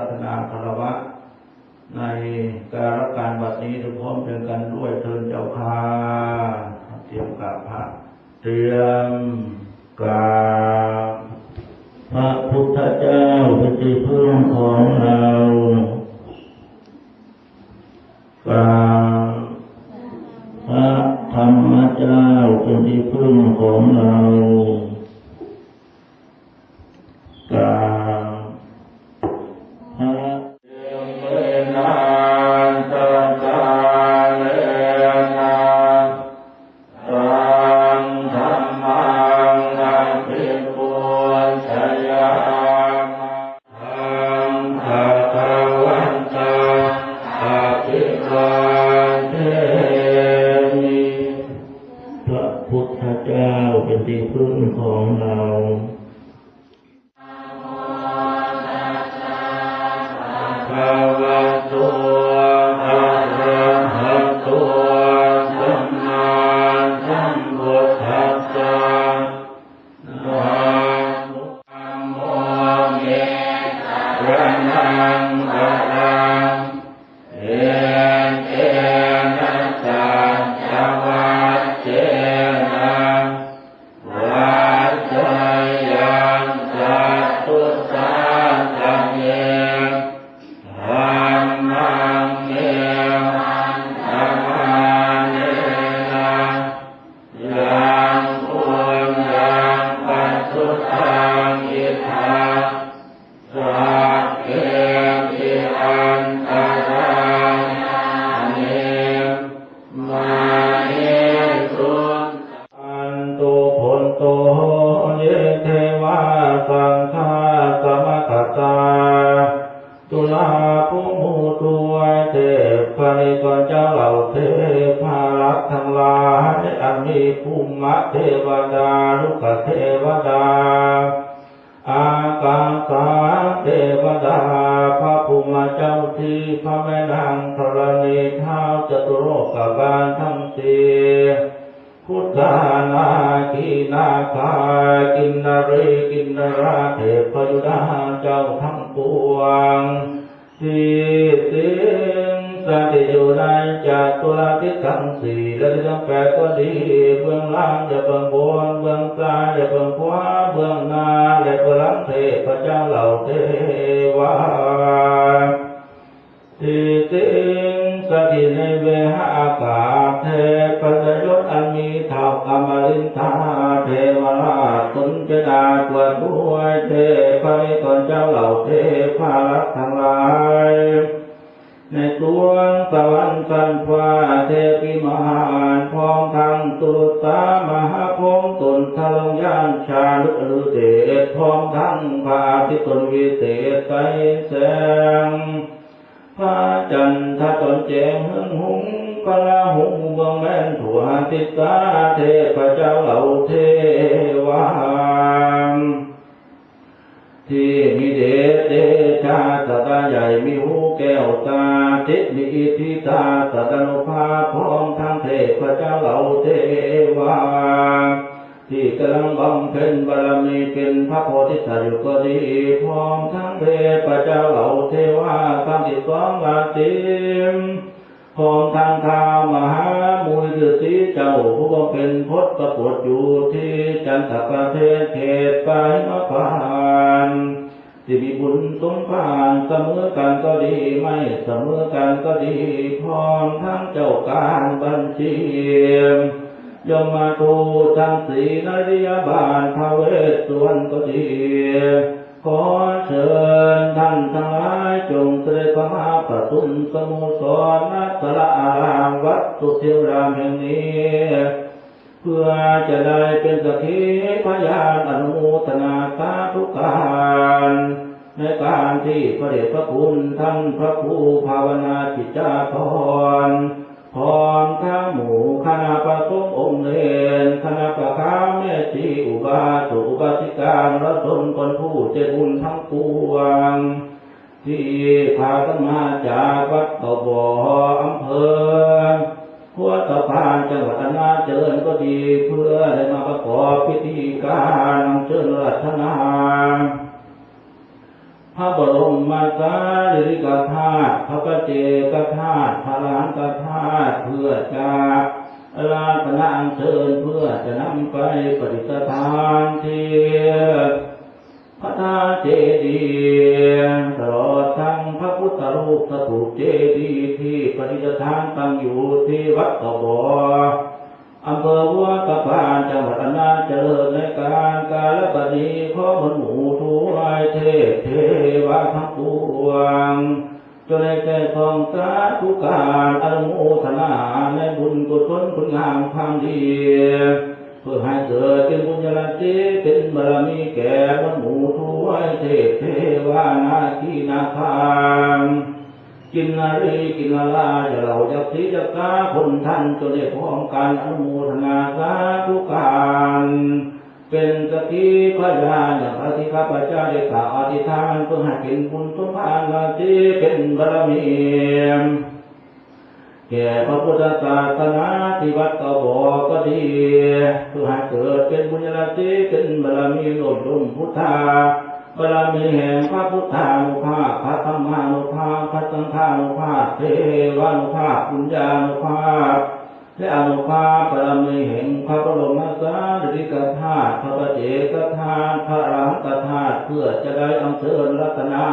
พัฒนาคารวะ ในการการบัดนี้ทุกพร้อมเพียงกันด้วยเทินเจ้าค่ะเตรียมกราบพระเตรียมกราบพระพุทธเจ้าเป็นที่พึ่งของเรากราบพระธรรมเจ้าเป็นที่พึ่งของเรา ระนั วดาพระภูมิเจ้าที่พระแม่นางธรณีเท้าจตุโลกบาลทั้งสี่พุทธานาคีนาคากินนารีกินนาราเทพยุดาเจ้าทั้งปวงสีสิ ตอยู่ในจัตุรทิศทั้งสี่และทิศทั้งแปดก็ดี เบื้องล่างและเบื้องบนเบื้องซ้ายและเบื้องขวาเบื้องหน้าและเบื้องหลังเทพเจ้าเหล่าเทวาสิสิงสถิตในเวหาอากาศเทพสยศอันมีเท่ากรรมลินทาเทวราชตุนเจดากวดด้วยเทพนิกรเจ้าเหล่าเทพารักทั้งหลายในดวง สวรรค์สันฟ้าเทพิมหานพร้อมทั้งตุลตามหาพงตนทะลงยานชาลุอรุเดชพร้อมทั้งพาทิตย์ตนวิเศษใสแสงพระจันทตนแจงหึงหุงพระหุงบืองแม่นถั่วติตาเทพเจ้าเหล่าเทวาที่มีเดชเดชาตาใหญ่มีหูแก้วตา ทิมิทธิตาสตานุภาพร้อมทั้งเทพเจ้าเหล่าเทวาที่กำลังบำเพ็ญบารมีเป็นพระโพธิสัตว์อยู่ก็ดีพร้อมทั้งเทพเจ้าเหล่าเทวาทั้งที่สองราตรีพร้อมทางท้ามหามูลฤาษีเจ้าผู้บำเพ็ญพจน์ประกวดอยู่ที่จันทประเทศเขตไปมะพร้าน ที่มีบุญสมภารเสมอกันก็ดีไม่เสมอกันก็ดีพร้อมทั้งเจ้าการบัญชียมมาทูทั้งสีนริยบาลพระเวสสวรรณก็ดีขอเชิญท่านทั้งหลายจงเสด็จมาประทุนสมุสรนัสละอารามวัดสุเทวรามแห่งนี้ เพื่อจะได้เป็นสักขีพยานอนุโมทนาสาธุการในการที่พระเดชพระคุณท่านพระครูภาวนาจิตจาพรพรทั้งหมู่คณะประสงค์องค์เลนคณะประคาแม่ชีอุบาสกอุบาสิการและตนคนผู้เจบุญทั้งปวง ที่พากันมาจากวัดเขาบ่ออำเภอ หัวตะพานจังหวัดนาเจริญก็ดีเพื่อได้มาประกอบพิธีการเชิญรัตนาพพระบรมมาสารีริกธาตุพระปเจกธาตุพระลานกธาตุเพื่อจะลาตนาอัญเชิญเพื่อจะนำไปปฏิสถานที่ พระธาตุเจดีย์ตลอดทั้งพระพุทธรูปสถูปเจดีย์ที่ปฏิสถานตั้งอยู่ที่วัดกบออำเภอวัวกะพานจังหวัดอำนาจเจริญในการกาลปณีขอมนหมู่ทวายเทพเทวาทั้งปวงจนได้แก่ทองสาธุการอนุโมทนาในบุญกุศลคุณงามความดี ติเป็นบารมีแก่บรรหมู่ทวยเทพเทวานาคีนาคามกินนารีกินนาลาจะเราจะสีจะกาคนท่านจนได้พร้อมกันอนุโมทนาสาธุการเป็นสติพยานอย่างพระธิข้าพเจ้าได้กล่าวอธิษฐานเพื่อให้เป็นบุญสมภารนาทีเป็นบารมี แก่พระพุทธศาสนาที่วัดกบอกก็ดีเพื่อให้เกิดเป็นบุญญาติเป็นบารมีหล่นลุ่มพุทธาบารมีแห่งพระพุทธานุภาพพระธรรมานุภาพพระสังฆานุภาพเทวานุภาพปุญญานุภาพและอนุภาพบารมีแห่งพระบรมสารีริกธาตุพระปเจกธาตุพระอรหันตธาตุเพื่อจะได้อัญเชิญรัตนา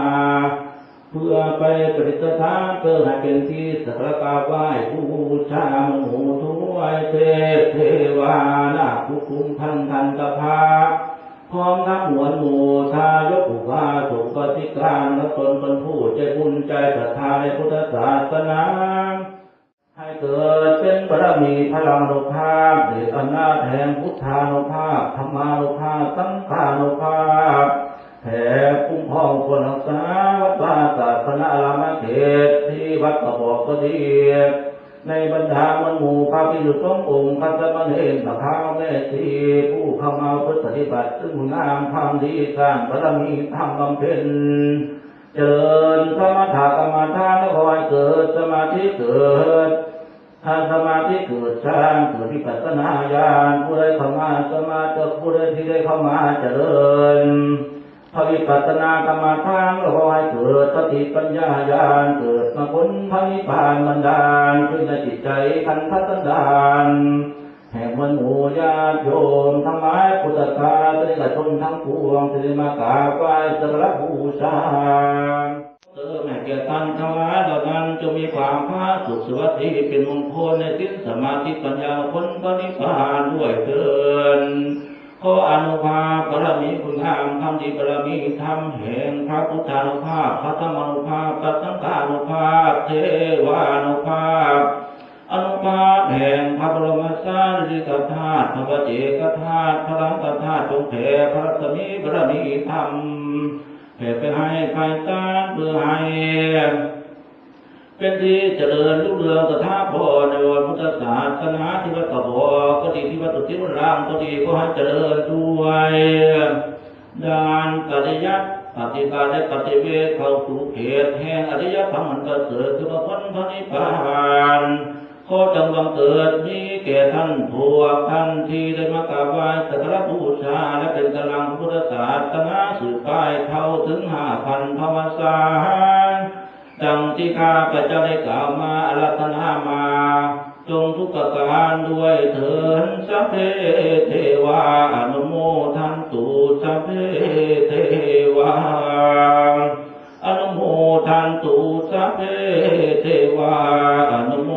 พื่อไปปฏิสถานเพื่อให้เป็นที่สักการะไหว้บูชามโหทุไวยเทพเทวานาคุคุมพันธันตภาพร้อมทั้งหมวลหมู่ทายกอุบาสุปฏิการและตนเป็นผู้ใจบุญใจศรัทธาในพุทธศาสนา ให้เกิดเป็นบารมีพลังโลภาพเดชอำนาจแห่งพุทธานุภาพธรรมานุภาพสังฆานุภาพ แผ่คุ้มครองคนรักษาวัดวาศาสนาลามเขตที่วัดกระบอกก็ดีในบรรดามวลหมู่พระพิสุสงฆ์องค์พันธมณเณรพระข้าแม่ทีผู้เข้ามาพุทธปฏิบัติซึ่งงามความดีสร้างบารมีทำบำเพ็ญเจริญสมถกรรมฐานแล้วคอยเกิดสมาธิเกิดถ้าสมาธิเกิดสร้างเกิดวิปัสสนาญาณผู้ใดเข้ามาสมาธิผู้ใดที่ได้เข้ามาเจริญ พระวิปัสนากรรมฐานก็ขอให้เกิดสติปัญญาญาณเกิดมาพ้นพระนิพพานบันดาลขึ้นในจิตใจขันธ์สันดานแห่งมวลหมู่ญาติโยมทั้งหลายพุทธศาสนิกชนทั้งปวงที่มากราบไหว้สักการบูชาเออแม่เกียรติท่านทั้งหลายเหล่านั้นจะมีความพาสุขสวัสดีเป็นมงคลในสิ้นสมาธิปัญญาพ้นพระนิพพานด้วยเถิด ขออนุภาพบารมีคุณงามคำดีบารมีธรรมแห่งพระพุทธานุภาพพระธรรมานุภาพพระสังฆานุภาพเทวานุภาพอนุภาพแห่งพระบรมสารีริกธาตุพระปเจกธาตุพระลังกธาตุจงแผ่พระรัศมีบารมีธรรมแผ่ไปให้ภายตานเพื่อให้ เป็นที่เจริญรุ่งเรืองสถาพรในวันพุทธศาสนาที่วัดตะบอก็ดีที่วัดตุทิวรามก็ดีก็ให้เจริญด้วยดานปฏิยัติปฏิกาและปฏิเวทเข้าสู่เขตแห่งอริยธรรมอันประเสริฐคือพระพุทธนิพพานขอจงบังเกิดนี้แก่ท่านพวท่านที่ได้มากราบไหว้สักการะบูชาและเป็นกำลังพุทธศาสนาสืบไปเท่าถึงห้าพันพระวสา ที่ข้าพระเจ้าได้กล่าวมาอรัตนามา จงทุกประการด้วยเถินสัพเพเทวาอนุโมทันตุสัพเพเทวาอนุโมทันตุสัพเพเทวาอนุโม